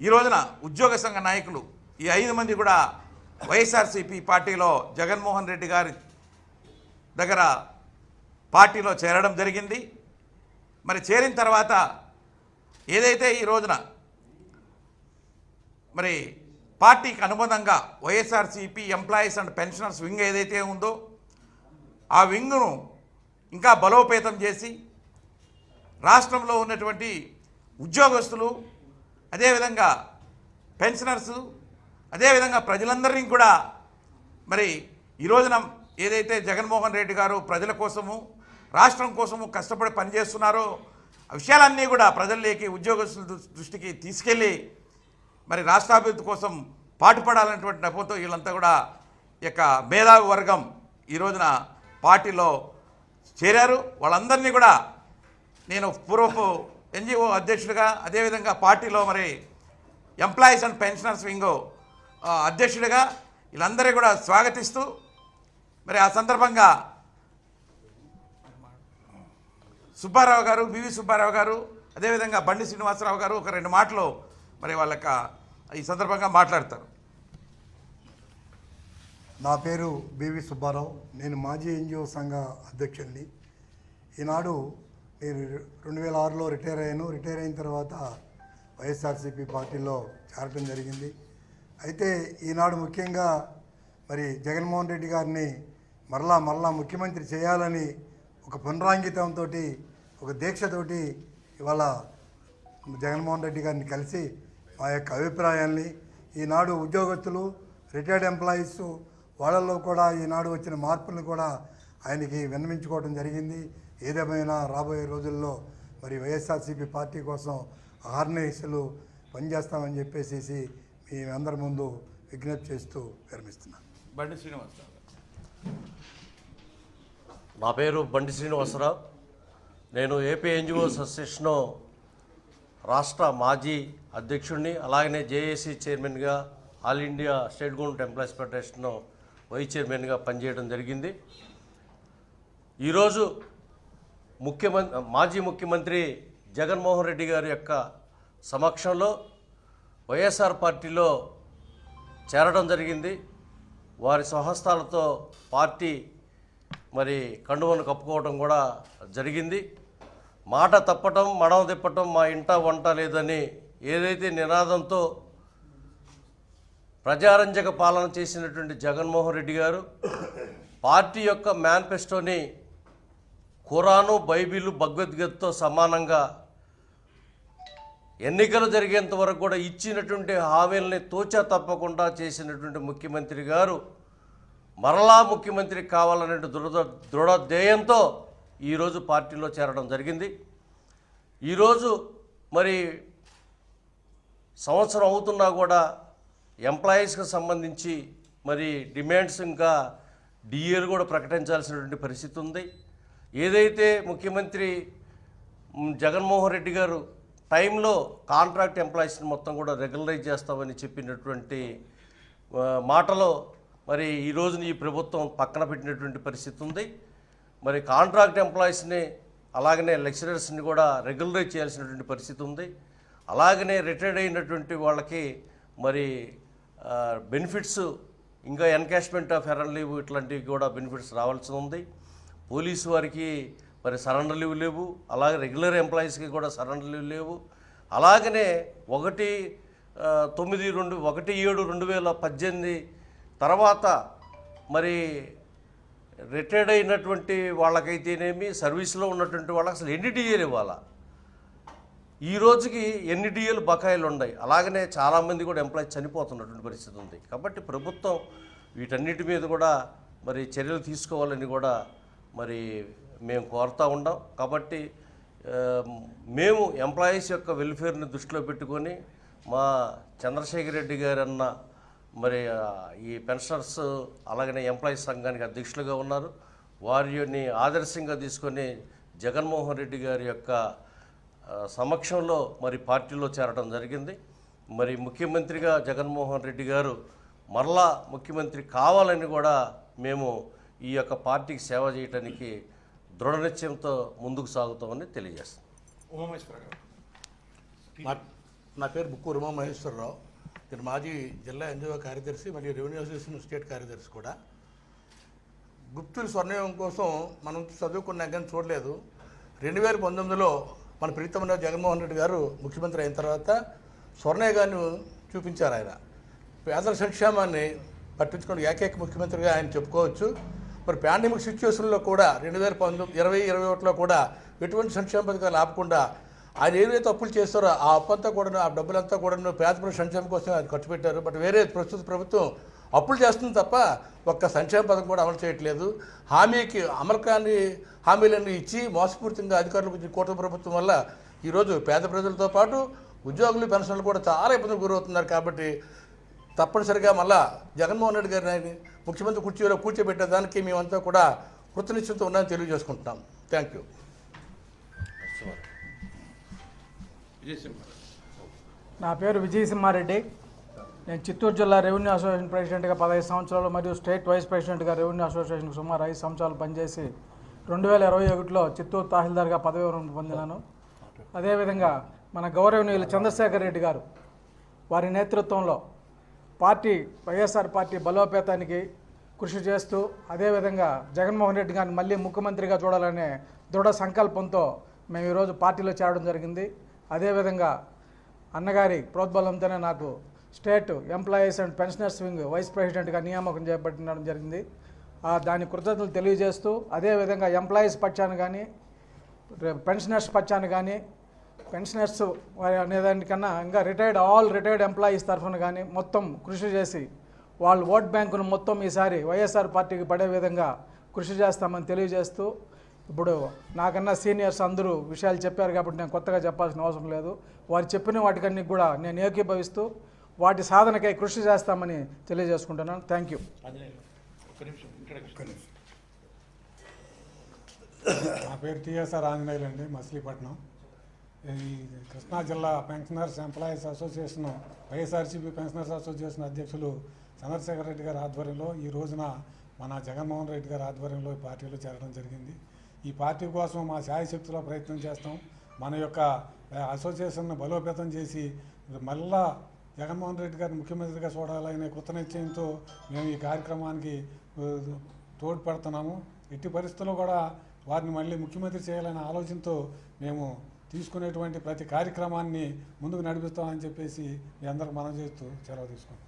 ఈ రోజున ఉద్యోగ సంఘ నాయకులు ఈ ఐదు మంది కూడా వైఎస్ఆర్సీపీ పార్టీలో జగన్మోహన్ రెడ్డి గారి దగ్గర పార్టీలో చేరడం జరిగింది. మరి చేరిన తర్వాత ఏదైతే ఈ రోజున మరి పార్టీకి అనుబంధంగా YSRCP employees and pensioners wing ఏదైతే ఉందో ఆ వింగ్ను ఇంకా బలోపేతం చేసి రాష్ట్రంలో ఉన్నటువంటి ఉద్యోగస్తులు అదేవిధంగా పెన్షనర్సు అదేవిధంగా ప్రజలందరినీ కూడా మరి ఈ రోజున ఏదైతే జగన్మోహన్ రెడ్డి గారు ప్రజల కోసము రాష్ట్రం కోసము కష్టపడి పనిచేస్తున్నారో ఆ విషయాలన్నీ కూడా ప్రజల్లోకి ఉద్యోగస్తుల దృష్టికి తీసుకెళ్ళి మరి రాష్ట్రాభివృద్ధి కోసం పాటుపడాలన్నటువంటి నెపంతో వీళ్ళంతా కూడా ఈ యొక్క మేధావి వర్గం ఈ రోజున పార్టీలో చేరారు. వాళ్ళందరినీ కూడా నేను పూర్వపు ఎన్జిఓ అధ్యక్షుడిగా అదేవిధంగా పార్టీలో మరి ఎంప్లాయీస్ అండ్ పెన్షనర్స్ వింగ్ అధ్యక్షుడిగా వీళ్ళందరూ కూడా స్వాగతిస్తూ మరి ఆ సందర్భంగా సుబ్బారావు గారు బివి సుబ్బారావు గారు అదేవిధంగా బండి శ్రీనివాసరావు గారు ఒక రెండు మాటలు మరి వాళ్ళక ఈ సందర్భంగా మాట్లాడతారు. నా పేరు బివి సుబ్బారావు. నేను మాజీ ఎన్జిఓ సంఘ అధ్యక్షుడిని. ఈనాడు నేను రెండు వేల ఆరులో రిటైర్ అయ్యాను. రిటైర్ అయిన తర్వాత వైఎస్ఆర్సీపీ పార్టీలో చేరటం జరిగింది. అయితే ఈనాడు ముఖ్యంగా మరి జగన్మోహన్ రెడ్డి గారిని మరలా మరలా ముఖ్యమంత్రి చేయాలని ఒక పునరాంకితంతో ఒక దీక్షతోటి ఇవాళ జగన్మోహన్ రెడ్డి గారిని కలిసి మా యొక్క అభిప్రాయాల్ని ఈనాడు ఉద్యోగస్తులు రిటైర్డ్ ఎంప్లాయీస్ వాళ్ళల్లో కూడా ఈనాడు వచ్చిన మార్పులను కూడా ఆయనకి విన్నవించుకోవడం జరిగింది. ఏదేమైనా రాబోయే రోజుల్లో మరి వైఎస్ఆర్సీపీ పార్టీ కోసం ఆర్నేసులు పనిచేస్తామని చెప్పేసి మీ అందరి ముందు విజ్ఞప్తి చేస్తూ విరమిస్తున్నాను బండి శ్రీనివాసరావు నా పేరు బండి శ్రీనివాసరావు. నేను ఏపీ ఎన్జిఓ అసోసియేషన్ రాష్ట్ర మాజీ అధ్యక్షుడిని అలాగనే జేఏసీ చైర్మన్గా all India state government employees federation vice చైర్మన్గా పనిచేయడం జరిగింది. ఈరోజు ముఖ్యమంత్రి మాజీ ముఖ్యమంత్రి జగన్మోహన్ రెడ్డి గారి యొక్క సమక్షంలో వైఎస్ఆర్ పార్టీలో చేరడం జరిగింది. వారి స్వహస్తాలతో పార్టీ మరి కండువను కప్పుకోవడం కూడా జరిగింది. మాట తప్పటం మడమ తిప్పటం మా ఇంట వంట లేదని ఏదైతే నినాదంతో ప్రజారంజక పాలన చేసినటువంటి జగన్మోహన్ రెడ్డి గారు పార్టీ యొక్క మేనిఫెస్టోని ఖురాను బైబిల్ భగవద్గీతతో సమానంగా ఎన్నికలు జరిగేంత వరకు కూడా ఇచ్చినటువంటి హామీలని తోచా తప్పకుండా చేసినటువంటి ముఖ్యమంత్రి గారు మరలా ముఖ్యమంత్రి కావాలనే దృఢ దృఢధ్యేయంతో ఈరోజు పార్టీలో చేరడం జరిగింది. ఈరోజు మరి సంవత్సరం అవుతున్నా కూడా ఎంప్లాయీస్కి సంబంధించి మరి డిమాండ్స్ ఇంకా డిఏలు కూడా ప్రకటించాల్సినటువంటి పరిస్థితి ఉంది. ఏదైతే ముఖ్యమంత్రి జగన్మోహన్ రెడ్డి గారు టైంలో కాంట్రాక్ట్ ఎంప్లాయీస్ని మొత్తం కూడా రెగ్యులరైజ్ చేస్తామని చెప్పినటువంటి మాటలో మరి ఈ రోజున ఈ ప్రభుత్వం పక్కన పెట్టినటువంటి పరిస్థితి ఉంది. మరి కాంట్రాక్ట్ ఎంప్లాయీస్ని అలాగనే లెక్చరర్స్ని కూడా రెగ్యులరైజ్ చేయాల్సినటువంటి పరిస్థితి ఉంది. అలాగనే రిటైర్డ్ అయినటువంటి వాళ్ళకి మరి బెనిఫిట్స్ ఇంకా ఎన్కాష్మెంట్ ఆఫ్ ఎరన్ లీవ్ ఇట్లాంటివి కూడా బెనిఫిట్స్ రావాల్సి ఉంది. పోలీసు వారికి మరి సరెండర్ లీవ్ లేవు. అలాగే రెగ్యులర్ ఎంప్లాయీస్కి కూడా సరెండర్ లీవ్ లేవు. అలాగనే ఒకటి తొమ్మిది రెండు ఒకటి ఏడు రెండు వేల పద్దెనిమిది తర్వాత మరి రిటైర్డ్ అయినటువంటి వాళ్ళకైతేనేమి సర్వీస్లో ఉన్నటువంటి వాళ్ళకి అసలు ఎన్ని డిఏలు ఇవ్వాలా? ఈ రోజుకి ఎన్ని డిఏలు బకాయిలు ఉన్నాయి? అలాగనే చాలామంది కూడా ఎంప్లాయీ చనిపోతున్నటువంటి పరిస్థితి ఉంది. కాబట్టి ప్రభుత్వం వీటన్నిటి మీద కూడా మరి చర్యలు తీసుకోవాలని కూడా మరి మేము కోరుతూ ఉన్నాం కాబట్టి మేము ఎంప్లాయీస్ యొక్క వెల్ఫేర్ని దృష్టిలో పెట్టుకొని మా చంద్రశేఖర్ రెడ్డి గారు అన్న మరి ఈ పెన్షనర్స్ అలాగనే ఎంప్లాయీస్ సంఘానికి అధ్యక్షులుగా ఉన్నారు. వారిని ఆదర్శంగా తీసుకొని జగన్మోహన్ రెడ్డి గారి యొక్క సమక్షంలో మరి పార్టీలో చేరడం జరిగింది. మరి ముఖ్యమంత్రిగా జగన్మోహన్ రెడ్డి గారు మరలా ముఖ్యమంత్రి కావాలని కూడా మేము ఈ యొక్క పార్టీకి సేవ చేయడానికి దృఢ నిశ్చయంతో ముందుకు సాగుతామని తెలియజేస్తాం. నా నా పేరు బుక్కు ఉమా మహేశ్వరరావు నేను మాజీ జిల్లా ఎన్జిఓ కార్యదర్శి మరియు రెవెన్యూ అసోసియేషన్ స్టేట్ కార్యదర్శి కూడా. గుప్తుల స్వర్ణయం కోసం మనం చదువుకున్నాం కానీ చూడలేదు. రెండు వేల పంతొమ్మిదిలో మన ప్రీతమైన జగన్మోహన్ రెడ్డి గారు ముఖ్యమంత్రి అయిన తర్వాత స్వర్ణయుగాన్ని చూపించారు ఆయన. పేదల సంక్షేమాన్ని పట్టించుకుని ఏకైక ముఖ్యమంత్రిగా ఆయన చెప్పుకోవచ్చు. మరి పాండమిక్ సిచ్యువేషన్లో కూడా రెండు వేల పంతొమ్మిది ఇరవై ఇరవై ఒకటిలో కూడా ఎటువంటి సంక్షేమ పథకాలు ఆపకుండా ఆయన ఏదైతే అప్పులు చేస్తారో ఆ అప్పు అంతా కూడా ఆ డబ్బులంతా కూడా పేద ప్రజల సంక్షేమం కోసం ఆయన ఖర్చు పెట్టారు. బట్ వేరే ప్రస్తుత ప్రభుత్వం అప్పులు చేస్తుంది తప్ప ఒక్క సంక్షేమ పథకం కూడా అమలు చేయట్లేదు. హామీకి అమలు కాని హామీలన్నీ ఇచ్చి మోసపూరితంగా అధికారులకు ఇచ్చిన కూటమి ప్రభుత్వం వల్ల ఈరోజు పేద ప్రజలతో పాటు ఉద్యోగులు పెన్షన్లు కూడా చాలా ఇబ్బందులు గురవుతున్నారు కాబట్టి తప్పనిసరిగా మళ్ళా జగన్మోహన్ రెడ్డి గారిని ముఖ్యమంత్రి కుర్చీలో కూర్చోబెట్టేదానికి మేమంతా కూడా కృతనిశ్చిత ఉన్నామని తెలియజేసుకుంటున్నాం. థ్యాంక్ యూ నా పేరు విజయసింహారెడ్డి. నేను చిత్తూరు జిల్లా రెవెన్యూ అసోసియేషన్ ప్రెసిడెంట్గా పదహైదు సంవత్సరాలు మరియు స్టేట్ వైస్ ప్రెసిడెంట్గా రెవెన్యూ అసోసియేషన్ సుమారు ఐదు సంవత్సరాలు పనిచేసి రెండు వేల ఇరవై ఒకటిలో చిత్తూరు తహసీల్దార్గా పదవి విరమణ పొందినాను. అదేవిధంగా మన గౌరవనీయులు చంద్రశేఖర్ రెడ్డి గారు వారి నేతృత్వంలో పార్టీ వైఎస్ఆర్ పార్టీ బలోపేతానికి కృషి చేస్తూ అదేవిధంగా జగన్మోహన్ రెడ్డి గారిని మళ్ళీ ముఖ్యమంత్రిగా చూడాలనే దృఢ సంకల్పంతో మేము ఈరోజు పార్టీలో చేరడం జరిగింది. అదేవిధంగా అన్నగారి ప్రోద్బలంతోనే నాకు state employees and pensioners wing vice ప్రెసిడెంట్గా నియామకం చేపట్టడం జరిగింది. దాని కృతజ్ఞతలు తెలియజేస్తూ అదేవిధంగా ఎంప్లాయీస్ పక్షాన్ని కానీ పెన్షనర్స్ పక్షాన్ని కానీ పెన్షనర్స్ వారి అనేదానికన్నా ఇంకా రిటైర్డ్ ఆల్ రిటైర్డ్ ఎంప్లాయీస్ తరఫున కానీ మొత్తం కృషి చేసి వాళ్ళు ఓట్ బ్యాంకును మొత్తం ఈసారి వైఎస్ఆర్ పార్టీకి పడే విధంగా కృషి చేస్తామని తెలియజేస్తూ ఇప్పుడు నాకన్నా సీనియర్స్ అందరూ విషయాలు చెప్పారు కాబట్టి నేను కొత్తగా చెప్పాల్సిన అవసరం లేదు. వారు చెప్పిన వాటికన్నీ కూడా నేను ఏకీభవిస్తూ వాటి సాధనకై కృషి చేస్తామని తెలియజేసుకుంటున్నాను. థ్యాంక్ యూ నా పేరు టిఎస్ఆర్ ఆంజనేయులు అండి మచిలీపట్నం. కృష్ణా జిల్లా pensioners employees association YSRCP pensioners association అధ్యక్షులు చంద్రశేఖర్ రెడ్డి గారి ఆధ్వర్యంలో ఈ రోజున మన జగన్మోహన్ రెడ్డి గారి ఆధ్వర్యంలో ఈ పార్టీలో చేరడం జరిగింది. ఈ పార్టీ కోసం మా శాయశక్తిలో ప్రయత్నం చేస్తాం. మన యొక్క అసోసియేషన్ను బలోపేతం చేసి మళ్ళా జగన్మోహన్ రెడ్డి గారిని ముఖ్యమంత్రిగా చూడాలనే కొత్త నిశ్చయంతో మేము ఈ కార్యక్రమానికి తోడ్పడుతున్నాము. ఎట్టి పరిస్థితుల్లో కూడా వారిని మళ్ళీ ముఖ్యమంత్రి చేయాలనే ఆలోచనతో మేము తీసుకునేటువంటి ప్రతి కార్యక్రమాన్ని ముందుకు నడిపిస్తామని చెప్పేసి మీ అందరికి మనం చేస్తూ సెలవు తీసుకుంటాం